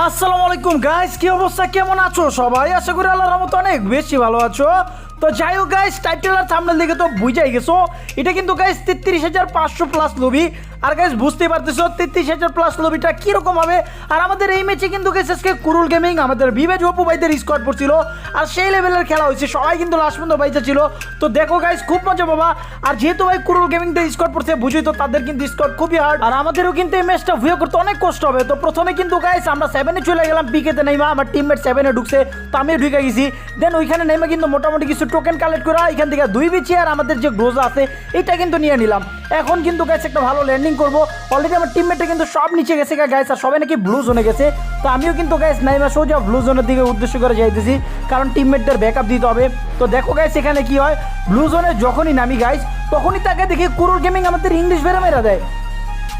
আসসালামু আলাইকুম গাইস কি অবস্থা? কেমন আছো সবাই? আশা করি আল্লাহর রহমতে অনেক বেশি ভালো আছো। তো যাই হোক গাইস টাইটেল আর থাম্বনেল দেখে তো বুঝাই গেছো। এটা কিন্তু গাইস তেত্রিশ হাজার পাঁচশো প্লাস লবি আর গাইস বুঝতেই পারতেছো, তেত্রিশ হাজার প্লাস লবিটা কীরকম হবে? আর আমাদের এই ম্যাচে কিন্তু গাইস আজকে কুরুল গেমিং আমাদের বিবেজ অপু ভাইদের স্কোয়াড পড়ছিল। আর সেই লেভেলের খেলা হয়েছে, সবাই কিন্তু লাস্ট পর্যন্ত বাইচা ছিল। তো দেখো গাইস খুব মজা বাবা আর যেহেতু ভাই কুরুল গেমিংদের স্কোয়াড পড়ছে বুঝি তো তাদের কিন্তু স্কোয়াড খুবই হার্ড আর আমাদেরও কিন্তু এই ম্যাচটা ভুয়ে করতে অনেক কষ্ট হবে। তো প্রথমে কিন্তু গাইস আমরা সেভেনে চলে গেলাম পিকেতে নেইমা, আমার টিমমেট সেভেনে ঢুকছে, তো আমিও ঢুকে গেছি। দেন ওইখানে নেইমা কিন্তু মোটামুটি কিছু টোকেন কালেক্ট করা, এখান থেকে দুই বিচি আর আমাদের যে গ্রোজা আছে, এটা কিন্তু নিয়ে নিলাম। এখন কিন্তু গাইস একটা ভালো ল্যান্ডিং করব। অলরেডি আমার টিমমেটে কিন্তু সব নিচে গেছে গাইস আর সবাই নাকি ব্লু জোনে গেছে। তো আমিও কিন্তু গাইস নাইমা সোজা ব্লু জোনের দিকে উদ্দেশ্য করে যাইতেছি, কারণ টিমমেটদের ব্যাকআপ দিতে হবে। তো দেখো গাইস এখানে কি হয় ব্লু জোনে যখনই নামি গাইস তখনই তাকে দেখি কুরুল গেমিং আমাদের ইংলিশ বেড়ে মেরা দেয়।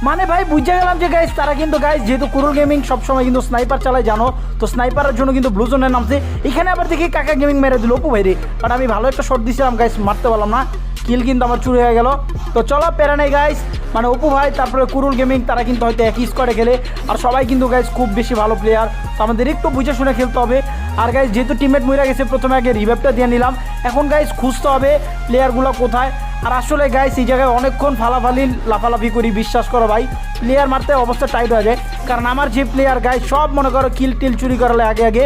মানে ভাই বুঝে গেলাম যে গাইস তারা কিন্তু গাইস যেহেতু কুরুল গেমিং সবসময় কিন্তু স্নাইপার চালায়, জানো? তো স্নাইপারের জন্য কিন্তু ব্লু জোনের নামছে। এখানে আবার দেখি কাকা গেমিং মেরে দিল। অপু ভাই রে বাট আমি ভালো একটা শট দিছিলাম গাইস মারতে পারলাম না। কিল কিন্তু আমার চুরি হয়ে গেল। তো চলো প্যারা নেই গাইস মানে অপু ভাই, তারপরে কুরুল গেমিং, তারা কিন্তু হয়তো একই স্কোয়াডে খেলে। আর সবাই কিন্তু গাইস খুব বেশি ভালো প্লেয়ার তো আমাদের একটু বুঝে শুনে খেলতে হবে। আর গাইস যেহেতু টিমমেট মরে গেছে, প্রথমে আগে রিভাইভটা দিয়ে নিলাম। এখন গাইস খুঁজতে হবে প্লেয়ারগুলো কোথায়। আর আসলে গাইস এই জায়গায় অনেকক্ষণ ফালাফালি, লাফালাফি করি, বিশ্বাস করো ভাই। প্লেয়ার মারতে অবস্থা টাইট হয়ে যায়। কারণ আমার যে প্লেয়ার গাইস সব মনে করো কিল টিল চুরি করালে আগে আগে।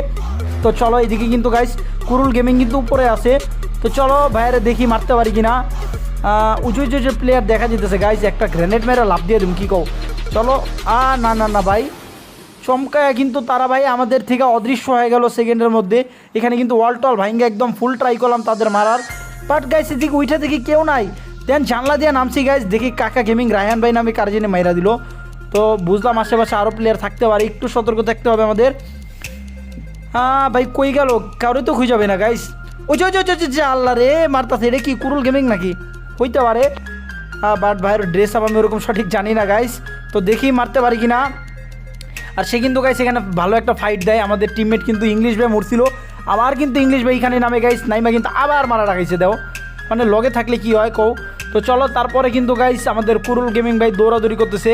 তো চলো, এইদিকে কিন্তু গাইস কুরুল গেমিং কিন্তু উপরে আছে। তো চলো বাইরে দেখি মারতে পারি কিনা। উঁচু উঁচু যে প্লেয়ার দেখা যেতেছে গাইস একটা গ্রেনেড মেরে লাভ দিয়ে দিম, কী কও। চলো আ না না না, ভাই। চমকায় কিন্তু তারা ভাই আমাদের থেকে অদৃশ্য হয়ে গেল সেকেন্ডের মধ্যে। এখানে কিন্তু ওয়াল টল ভাইঙ্গা একদম ফুল ট্রাই করলাম তাদের মারার। বাট গাইস এদিকে উইঠা দেখি কেউ নাই। দেন জানলা দিয়ে নামছি গাইস দেখি কাকা গেমিং রায়হান ভাই নামে কার জন্য মাইরা দিল। তো বুঝলাম আশেপাশে আরও প্লেয়ার থাকতে পারে, একটু সতর্ক থাকতে হবে আমাদের। হ্যাঁ ভাই, কই গেল? কারোই তো খুঁজে যাবে না গাইস ওই যে ওই যে, আল্লাহ রে মারতাছে এটা কি কুরুল গেমিং নাকি? হইতে পারে। বাট ভাইয়ের ড্রেস আপ আমি ওরকম সঠিক জানি না গাইস তো দেখি মারতে পারি কি না আর সে কিন্তু গাইস এখানে ভালো একটা ফাইট দেয়। আমাদের টিমমেট কিন্তু ইংলিশ ভাই মরছিল। আবার কিন্তু ইংলিশ ভাই এখানে নামে গাইস নাইমা কিন্তু আবার মারা রাখাইছে দেও মানে লগে থাকলে কি হয় কও? তো চলো তারপরে কিন্তু গাইস আমাদের কুরুল গেমিং ভাই দৌড়াদৌড়ি করতেছে।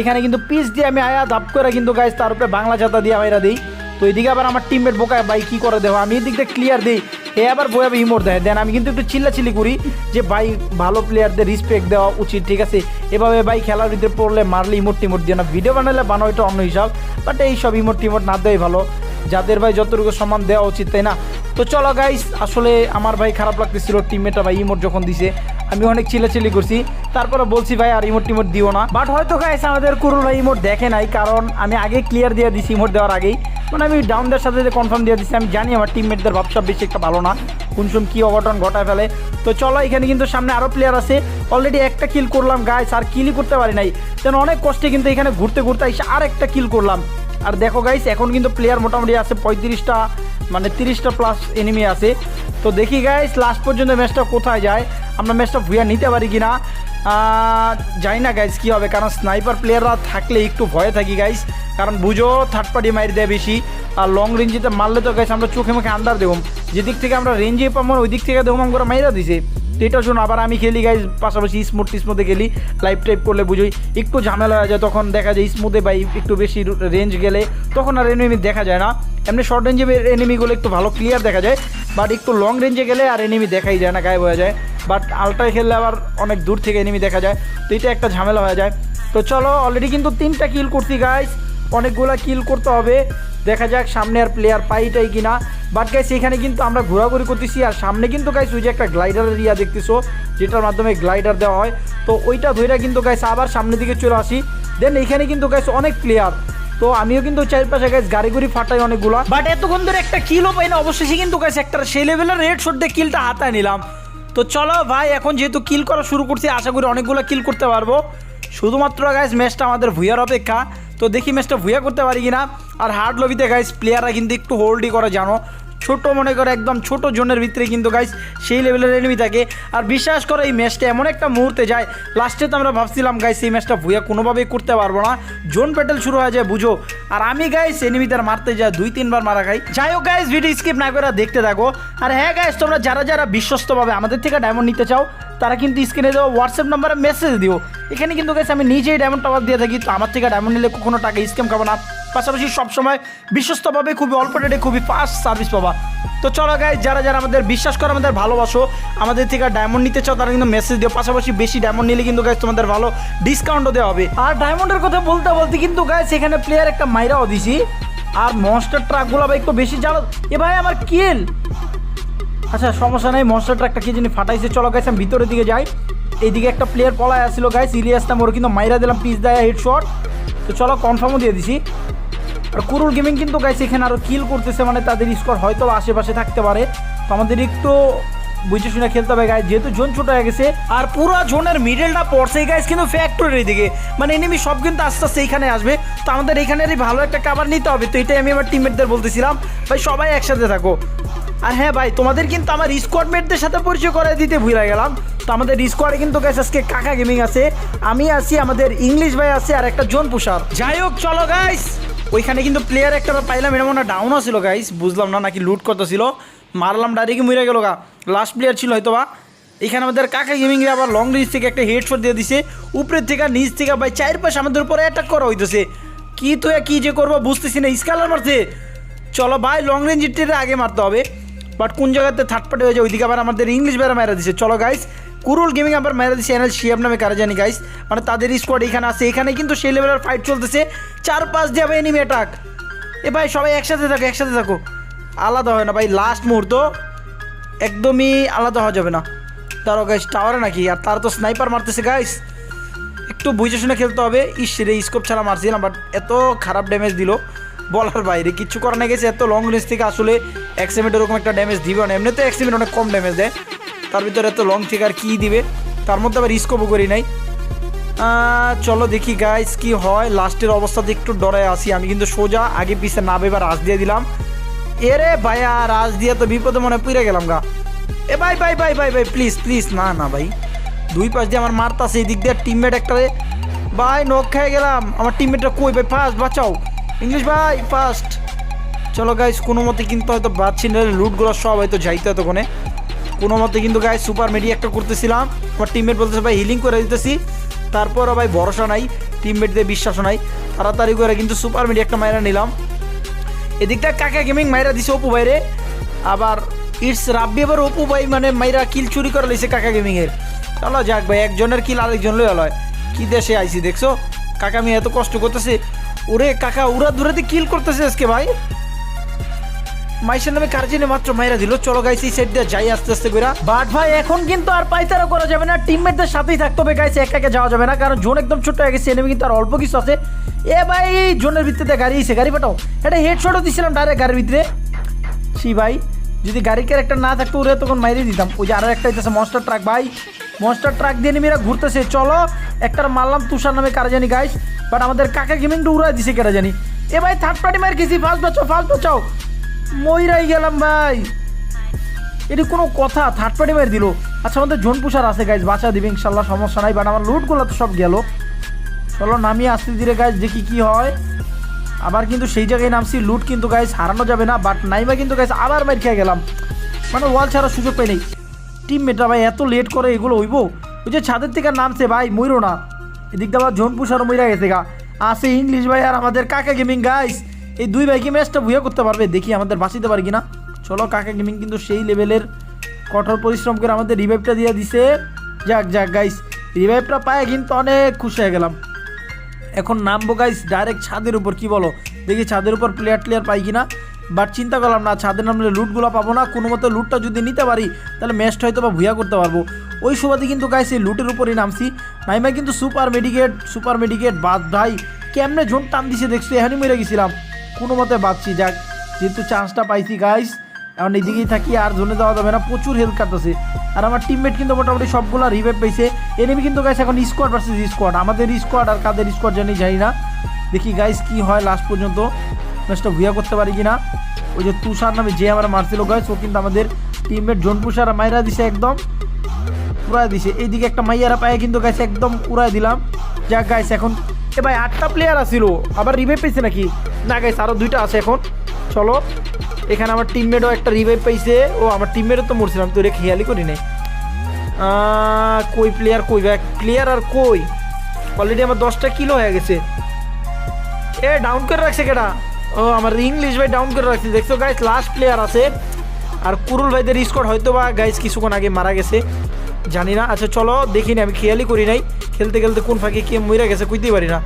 এখানে কিন্তু পিস দিয়ে আমি আয়া ধাপ করে কিন্তু গাইস তার উপরে বাংলা ছাতা দিয়ে আমরা দিই। তো এদিকে আবার আমার টিমমেট বোকায় ভাই কী করে দেবো আমি এদিকটা ক্লিয়ার দিই। এ আবার বয়াবে ইমোট দেয়। দেন আমি কিন্তু একটু চিল্লাচিল্লি করি যে, ভাই, ভালো প্লেয়ারদের রেসপেক্ট দেওয়া উচিত, ঠিক আছে? এভাবে ভাই খেলার ভিতরে পড়লে মারলে ইমোট টিমোট দিয়ে না। ভিডিও বানালে বানাও, এটা অন্য হিসাব। বাট এই সব ইমোট টিমোট না দেওয়াই ভালো। যাদের ভাই যতটুকু সম্মান দেওয়া উচিত, তাই না? তো চলো গাইস আসলে আমার ভাই খারাপ লাগতেছিল টিমমেটটা ভাই ইমোট যখন দিছে। আমি অনেক চিল্লাচিল্লি করছি। তারপরে বলছি, ভাই, আর ইমোট টিমোট দিও না। বাট হয়তো গাইস আমাদের ভাই ইমোট দেখে নাই, কারণ আমি আগে ক্লিয়ার দিয়ে দিছি ইমোট দেওয়ার আগেই। মানে আমি ডাউনদের সাথে যে কনফার্ম দিয়ে দিচ্ছি আমি জানি আমার টিমমেটদের ভাবসাব বেশি একটা ভালো না। কুনসুম কী অঘটন ঘটায় ফেলে। তো চলো, এখানে কিন্তু সামনে আরও প্লেয়ার আছে। অলরেডি একটা কিল করলাম গাইস আর কিলই করতে পারি নাই। যেন অনেক কষ্টে কিন্তু এখানে ঘুরতে ঘুরতে এসে আর একটা কিল করলাম। আর দেখো গাইস এখন কিন্তু প্লেয়ার মোটামুটি আছে পঁয়ত্রিশটা মানে তিরিশটা প্লাস এনিমি আছে। তো দেখি গাইস লাস্ট পর্যন্ত ম্যাচটা কোথায় যায়? আমরা ম্যাচটা ভুয়া নিতে পারি কি না যাই না গাইস কী হবে, কারণ স্নাইপার প্লেয়াররা থাকলে একটু ভয়ে থাকি গাইস কারণ বুঝো থার্ড পার্টি মাইর দেয় বেশি, আর লং রেঞ্জিতে মারলে তো গাইস আমরা চোখে মুখে আন্দার দেবো। যেদিক থেকে আমরা রেঞ্জে পাবো ওই দিক থেকে দেখুন আমরা মাইরা দিছে। তো এটা শুনুন, আবার আমি খেলি গাইজ পাশাপাশি স্মুথ টিসমুথে খেলি। লাইভ টাইপ করলে বুঝোই, একটু ঝামেলা হয়ে যায়, তখন দেখা যায় স্মুথে বাই একটু বেশি রেঞ্জ গেলে, তখন আর এনিমি দেখা যায় না। এমনি শর্ট রেঞ্জে এনিমিগুলো একটু ভালো ক্লিয়ার দেখা যায় বাট একটু লং রেঞ্জে গেলে আর এনিমি দেখাই যায় না, গায়েব হয়ে যায়। বাট আলট্রায় খেললে আবার অনেক দূর থেকে এনিমি দেখা যায়, তো এটা একটা ঝামেলা হয়ে যায়। তো চলো অলরেডি কিন্তু তিনটা কিল করছি গাইজ অনেকগুলা কিল করতে হবে। দেখা যাক সামনে আর প্লেয়ার পাইটাই কিনা। বাট গাইস এখানে কিন্তু আমরা ঘোরাঘুরি করতেছি আর সামনে কিন্তু গাইস ওই যে একটা গ্লাইডারের ইয়া দেখতেছো, যেটার মাধ্যমে গ্লাইডার দেওয়া হয়। তো ওইটা ধইরা কিন্তু গাইস আবার সামনের দিকে চলে আসি। দেন এখানে কিন্তু গাইস অনেক প্লেয়ার তো আমিও কিন্তু চারপাশে গাইস গাড়ি গুড়ি ফাটাই অনেকগুলো। বাট এতক্ষণ ধরে একটা কিলও পাই না অবশ্যই কিন্তু গাইস একটা সেই লেভেলের রেড শট দিয়ে কিলটা হাতায় নিলাম। তো চলো ভাই, এখন যেহেতু কিল করা শুরু করছি, আশা করি অনেকগুলো কিল করতে পারব। শুধুমাত্র গাইস ম্যাচটা আমাদের ভুয়ার অপেক্ষা। তো দেখি ম্যাচটা ভুয়া করতে পারি কিনা। আর হার্ড লবিতে গাইস প্লেয়াররা কিন্তু একটু হোল্ডই করে, জানো? ছোট মনে করে একদম ছোট জোনের ভিতরে কিন্তু গাইস সেই লেভেলের এনিমি থাকে। আর বিশ্বাস করে, এই ম্যাচটা এমন একটা মুহূর্তে যায় লাস্টে তো আমরা ভাবছিলাম গাইস এই ম্যাচটা ভুয়া কোনোভাবেই করতে পারব না। জোন প্যাটেল শুরু হয়ে যায়, বুঝো? আর আমি গাইস এনিমিদের মারতে যাই, দুই, তিনবার মারা খাই। যাই হোক গাইস ভিডিও স্কিপ না করে দেখতে থাকো। আর হ্যাঁ গাইস তোমরা যারা যারা বিশ্বস্তভাবে আমাদের থেকে ডায়মন্ড নিতে চাও, তারা কিন্তু স্ক্রিনে দেওয়া হোয়াটসঅ্যাপ নাম্বারে মেসেজ দিও। এখানে কিন্তু গেছে আমি নিজেই ডায়মন্ড টাওয়ার দিয়ে থাকি, তো আমার থেকে ডায়মন্ড নিলে কোনো টাকা স্ক্যাম খাব না। পাশাপাশি সবসময় বিশ্বস্তভাবে খুবই অল্প রেটে খুবই ফাস্ট সার্ভিস পাবা। তো চলো গাই যারা যারা আমাদের বিশ্বাস করে, আমাদের ভালোবাসো, আমাদের থেকে ডায়মন্ড নিতে চাও, তারা কিন্তু মেসেজ দিও। পাশাপাশি বেশি ডায়মন্ড নিলে কিন্তু গাইজ তোমাদের ভালো ডিসকাউন্টও দেওয়া হবে। আর ডায়মন্ডের কথা বলতে বলতে কিন্তু গাইজ এখানে প্লেয়ার একটা মাইরাও দিছি। আর মনস্টার ট্রাকগুলো ভাই একটু বেশি জ্বালো। এ ভাই, আমার কিল আচ্ছা সমস্যা নেই মনস্টার ট্রাকটা কি জানি ফাটাইছে। চলো গাইস আমি ভিতরের দিকে যাই। এইদিকে একটা প্লেয়ার পলায় আসছিল গাইস ইলিয়াস নাম, ওর কিন্তু মাইরা দিলাম পিস দেয় হেড শট তো চলো কনফার্মও দিয়ে দিছি। আর কুরুল গেমিং কিন্তু গাইস এখানে আরও কিল করতেছে মানে তাদের স্কোর হয়তো আশেপাশে থাকতে পারে। তো আমাদের একটু বুঝে শুনে খেলতে হবে গাইস যেহেতু জোন ছোট হয়ে গেছে। আর পুরো জোনের মিডলটা পড়ছে গাইস কিন্তু ফ্যাক্টরির দিকে মানে এনিমি সব কিন্তু আস্তে আস্তে এইখানে আসবে। তো আমাদের এখানেরই ভালো একটা কাবার নিতে হবে। তো এটাই আমি আমার টিমমেটদের বলতেছিলাম। ভাই, সবাই একসাথে থাকো। আর হ্যাঁ ভাই, তোমাদের কিন্তু আমার স্কোয়াড মেটদের সাথে পরিচয় করে দিতে ভুলে গেলাম। তো আমাদের স্কোয়াডে কিন্তু গাইস আজকে কাকা গেমিং আছে। আমি আছি আমাদের ইংলিশ ভাই আছে আর একটা জোন পুষার যাই হোক, চলো গাইস ওইখানে কিন্তু প্লেয়ার একটা পাইলাম এটা মনে ডাউনও ছিল গাইস বুঝলাম না, নাকি লুট কত ছিল মারলাম ডাইরেক্ট মরে গেল গা। লাস্ট প্লেয়ার ছিল হয়তো বা এখানে আমাদের কাকা গেমিং এ আবার লং রেঞ্জ থেকে একটা হেডশট দিয়ে দিছে। উপরের থেকে, নিচ থেকে ভাই চার পাশে আমাদের উপরে অ্যাটাক করা হইতেছে। কি তো কি যে করব, বুঝতেছি না স্কালার মারছে। চলো ভাই লং রেঞ্জের আগে মারতে হবে। বাট কোন জায়গাতে থার্ড পার্টি হয়ে যায় ওইদিকে আবার আমাদের ইংলিশ বেড়া মেরা দিছে। চলো গাইস কুরুল গেমিং আবার মেরা দিছে এনএল শিয়াব নামে, কারা জানি গাইস মানে তাদের স্কোয়াড এখানে আছে। এখানে কিন্তু সেই লেভেলের ফাইট চলতেছে। চার পাঁচ দিয়ে আবার এনিমি অ্যাটাক এ ভাই, সবাই একসাথে থাকো একসাথে থাকো। আলাদা হয় না ভাই লাস্ট মুহূর্ত একদমই আলাদা হওয়া যাবে না। তারও গাইস টাওয়ারে নাকি? আর তার তো স্নাইপার মারতেছে গাইস একটু বুঝে শুনে খেলতে হবে। ইস, রে স্কোপ ছাড়া মারছিলাম বাট এত খারাপ ড্যামেজ দিল। বলার বাইরে কিচ্ছু করার না গেছে, এত লং রেঞ্জ থেকে আসলে এক্সিমেন্ট এরকম একটা ড্যামেজ দিবে না। এমনিতে এক্সিমেন্ট অনেক কম ড্যামেজ দেয়। তার ভিতরে এত লং থেকে আর কী দিবে? তার মধ্যে আবার স্কোপও করি নাই। চলো দেখি গাইস কি হয়। লাস্টের অবস্থাতে একটু ডরায় আসি আমি কিন্তু সোজা আগে পিছে না এবার রাজ দিয়ে দিলাম। এরে ভাইয়া, রাজ দিয়ে তো বিপদে মনে পুড়ে গেলাম গা। এ ভাই ভাই ভাই ভাই ভাই প্লিজ প্লিজ না না ভাই। দুই পাশ দিয়ে আমার মারতাছে এই দিক দিয়ে টিমমেট একটা। ভাই, নখ খেয়ে গেলাম। আমার টিমমেটটা কই ভাই? ফার্স্ট বাঁচাও। ইংলিশ ভাই ফার্স্ট চলো গাইস কোনো মতে কিন্তু হয়তো বাচ্ছি না লুটগুলো সব হয়তো যাইতে কোনে কোনো মতে কিন্তু গাইস সুপার মেডি একটা করতেছিলাম। আমার টিমমেট বলতেছে, ভাই হিলিং করে দিতেছি। তারপরও ভাই ভরসা নাই টিমমেটদের বিশ্বাসও নাই। তাড়াতাড়ি করে কিন্তু সুপার মেডি একটা মাইরা নিলাম। এদিকটা কাকা গেমিং মাইরা দিছে অপু ভাইরে। আবার ইটস রাব্বি এবার অপু ভাই মানে মাইরা কিল চুরি করে লইছে কাকা গেমিংয়ের চলো যাক ভাই, একজনের কিল আরেকজন লয়। কি দেশে আইছি, দেখছ? কাকা আমি এত কষ্ট করতেছে। ওরে কাকা উড়া দূরাতে কিল করতেছে আজকে ভাই। মাইসের নামে কার্জিনে মাত্র মাইরা দিল। চলো গাইস এই সাইড দিয়ে যাই আস্তে আস্তে করে বাট ভাই, এখন কিন্তু আর পাইতারা করা যাবে না। টিমমেটদের সাথেই থাকতে হবে গাইস একা একা যাওয়া যাবে না। কারণ জোন একদম ছোট হয়ে গেছে এনেমি কিন্তু আর অল্প কিছু আছে। এ ভাই, জোনের ভিত্তিতে গাড়ি এসে, গাড়ি পাঠাও। এটা হেডশটও দিছিলাম ডাইরেক্ট গাড়ির ভিতরে। সি ভাই, যদি গাড়ির ক্যারেক্টার না থাকতো, ওরে তখন মাইরে দিতাম। ওই যে আরও একটা মনস্টার ট্রাক ভাই। মনস্টার ট্রাক দিয়ে নেমেরা ঘুরতেছে। চলো একটা মারলাম তুষার নামে, কারা জানি গাইস বাট আমাদের কাকা গেমিংটা উড়াই দিছে, কারা জানি? এ ভাই থার্ড পার্টি মার খেয়েছি ফার্স্ট বাঁচাও ফার্স্ট বাঁচাও। মইরাই গেলাম ভাই। এটি কোনো কথা থার্ড পার্টি মার দিল। আচ্ছা আমাদের জোন পুষার আছে গাইজ বাঁচা দিবে, ইনশাল্লাহ, সমস্যা নাই। বাট আমার লুটগুলো তো সব গেল। চলো, নামিয়ে আসতে ধীরে গাইজ দেখি কি হয়। আবার কিন্তু সেই জায়গায় নামছি লুট কিন্তু গাইজ হারানো যাবে না। বাট নাইমা কিন্তু গাইজ আবার মার খেয়ে গেলাম। মানে ওয়াল ছাড়ার সুযোগ পাই নাই টিমমেটরা ভাই এত লেট করে এগুলো হইব? ওই যে ছাদের থেকে নামছে ভাই, মইরো না। এদিক দিয়ে আবার জোন পুষারও মইরা গেছে গা। আসে ইংলিশ ভাই আর আমাদের কাকা গেমিং গাইস এই দুই ভাইকে ম্যাচটা ভুয়া করতে পারবে, দেখি আমাদের বাঁচিতে পারি কিনা। চলো কাকা গেমিং কিন্তু সেই লেভেলের কঠোর পরিশ্রম করে আমাদের রিভাইভটা দিয়ে দিছে। যাক যাক গাইস রিভাইভটা পায় কিন্তু অনেক খুশি হয়ে গেলাম। এখন নামবো গাইস ডাইরেক্ট ছাদের উপর, কি বলো? দেখি ছাদের উপর প্লেয়ার প্লেয়ার পাই কিনা। বাট চিন্তা করলাম না, ছাদে নামলে লুটগুলো পাবো না, কোনো মতো লুটটা যদি নিতে পারি, তাহলে ম্যাচটা হয়তো বা ভুয়া করতে পারব। ওই সুবাদে কিন্তু গাইস এই লুটের উপরই নামছি। নাইমা কিন্তু সুপার মেডিকেট সুপার মেডিকেট, বাদ ভাই, কেমনে জোন টান দিছে দেখছি এখানে মেরে গেছিলাম। কোনো মতে বাঁচছি, যাক, যেহেতু চান্সটা পাইছি গাইস এখন এইদিকেই থাকি, আর জোনে যাওয়া যাবে না, প্রচুর হেল্প কাটতেছে। আর আমার টিমমেট কিন্তু মোটামুটি সবগুলো রিভাইভ পেয়েছে। এনেমি কিন্তু গাইস এখন স্কোয়াড ভার্সেস স্কোয়াড আমাদের স্কোয়াড আর কাদের স্কোয়াড জানি জানি না। দেখি গাইস কি হয় লাস্ট পর্যন্ত। ম্যাচটা ভুয়া করতে পারি কিনা? ওই যে তুষার নামে যে আমার মারছিল গাইস ও কিন্তু আমাদের টিমমেট জোন পুষার মাইরা দিছে একদম, উড়াই দিছে। এইদিকে একটা মাইয়ারা পায়ে কিন্তু গাইছে একদম উড়াই দিলাম। যাক গাইস এখন এ ভাই আটটা প্লেয়ার আসিল আবার রিভাইভ পেয়েছে নাকি? না গাইস আরও দুইটা আছে এখন। চলো, এখানে আমার টিমমেটও একটা রিভাইভ পাইছে ও, আমার টিমমেটও তো মরছিলাম, তো রে খেয়ালই করি নাই। কই প্লেয়ার কই ব্যাক প্লেয়ার আর কই? অলরেডি আমার দশটা কিলো হয়ে গেছে। এ ডাউন করে রাখছে কেটা ও, আমার ইংলিশ ভাই ডাউন করে রাখছি। দেখছ গাইস লাস্ট প্লেয়ার আছে। আর কুরুল ভাইদের স্কোর হয়তো বা গাইস কিছুক্ষণ আগে মারা গেছে। জানি না। আচ্ছা চলো দেখিনি আমি খেয়ালই করি নাই। খেলতে খেলতে কোন ফাঁকে কে মরে গেছে কইতেই পারি না।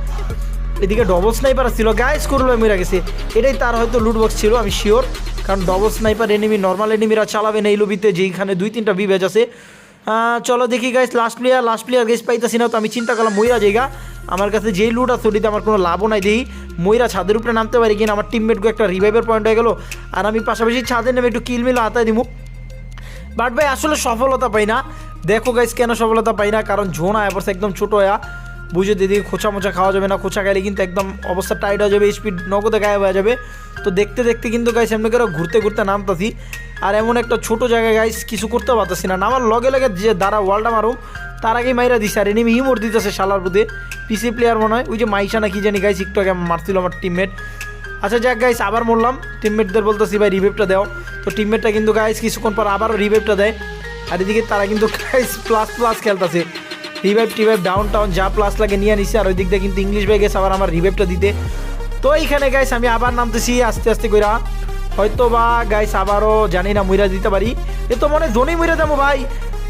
এদিকে ডবল স্নাইপার ছিল। গাইস কুরুল ভাই মরে গেছে। এটাই তার হয়তো লুটবক্স ছিল, আমি শিওর কারণ ডবল স্নাইপার এনিমি নর্মাল এনিমিরা চালাবে না এই লবিতে যেইখানে দুই তিনটা বিভেজ আছে। চলো দেখি guys last player last player guys পাইতাছি না, তো আমি চিন্তা করলাম মইরা জায়গা আমার কাছে যেই লুট আছে ওটিতে আমার কোনো লাভও নাই, দেখি মইরা ছাদের উপরে নামতে পারি কিনা, আমার টিমমেটকে একটা রিভাইভের পয়েন্ট হয়ে গেলো। আর আমি পাশাপাশি ছাদে নেমে একটু কিল মিল হাতায় দিব বাট ভাই, আসলে সফলতা পাই না। দেখো গাইস কেন সফলতা পাই না? কারণ ঝোনা এবার একদম ছোট হয়া। বুঝে দিদি খোঁচা মোচা খাওয়া যাবে না খোঁচা খাইলে কিন্তু একদম অবস্থা টাইট হয়ে যাবে স্পিড নগদে গায়েব হয়ে যাবে। তো দেখতে দেখতে কিন্তু গাইস এমনি করে ঘুরতে ঘুরতে নামতাছি। আর এমন একটা ছোট জায়গায় গাইস কিছু করতে পারতাছি না। নামার লগে লগে যে দ্বারা ওয়ালটা মারুম। তার আগেই মাইরা দিছে, আর এনিমি হিমোর দিতেছে শালার বুধে পিসি প্লেয়ার মনে হয়, ওই যে মাইশা না কি জানি গাইস একটু আগে মারছিল আমার টিমমেট আচ্ছা যাক গাইস আবার মরলাম। টিমমেটদের বলতেছি, ভাই রিভেভটা দাও। তো টিমমেটটা কিন্তু গাইস কিছুক্ষণ পর আবারও রিভেভটা দেয়। আর এদিকে তারা কিন্তু গাইস প্লাস প্লাস খেলতেছে। রিভাইভ টিভাইভ ডাউন টাউন যা প্লাস লাগে নিয়ে নিছে। আর ওই দিক দিয়ে কিন্তু ইংলিশ ভাই গেছে আবার আমার রিভেভটা দিতে। তো এইখানে গাইস আমি আবার নামতেছি, আস্তে আস্তে কইরা। হয়তো বা গাইস আবারও জানি না মুইরা দিতে পারি। এ তো মনে জোনেই মুইরা যাব ভাই।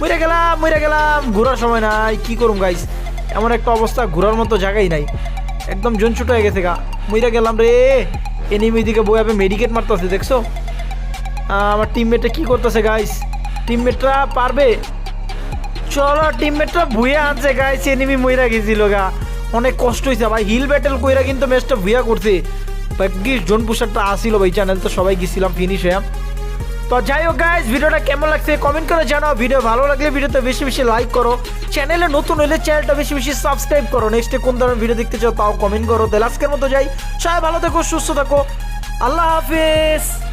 মরে গেলাম মরে গেলাম। ঘোরার সময় নাই, কি করুম গাইস এমন একটা অবস্থা, ঘোরার মতো জায়গাই নাই। একদম জোন ছোট হয়ে গেছে গা। মইরা গেলাম রে। এনিমি দিকে বই আপে মেডিকেট মারতেছে, দেখছ? আমার টিমমেটটা কি করতেছে গাইস টিমমেটরা পারবে? চলো টিমমেটরা ভুয়ে আনছে গাইস এনিমি মইরা গেছিল গা। অনেক কষ্ট হয়েছে ভাই। হিল ব্যাটেল কইরা কিন্তু ম্যাচটা ভুয়া করছে। ভাগ্যিস জোন পুষারটা আসিল, ভাই। চ্যানেল তো সবাই গেছিলাম ফিনিশ হয়ে তো যাই হোক গাইজ ভিডিওটা কেমন লাগছে কমেন্ট করে জানাও। ভিডিও ভালো লাগলে ভিডিওতে বেশি বেশি লাইক করো। চ্যানেলে নতুন হলে চ্যানেলটা বেশি বেশি সাবস্ক্রাইব করো। নেক্সটে কোন ধরনের ভিডিও দেখতে চাও তাও কমেন্ট করো। তাহলে মতো যাই। সবাই ভালো থাকো, সুস্থ থাকো। আল্লাহ হাফিজ।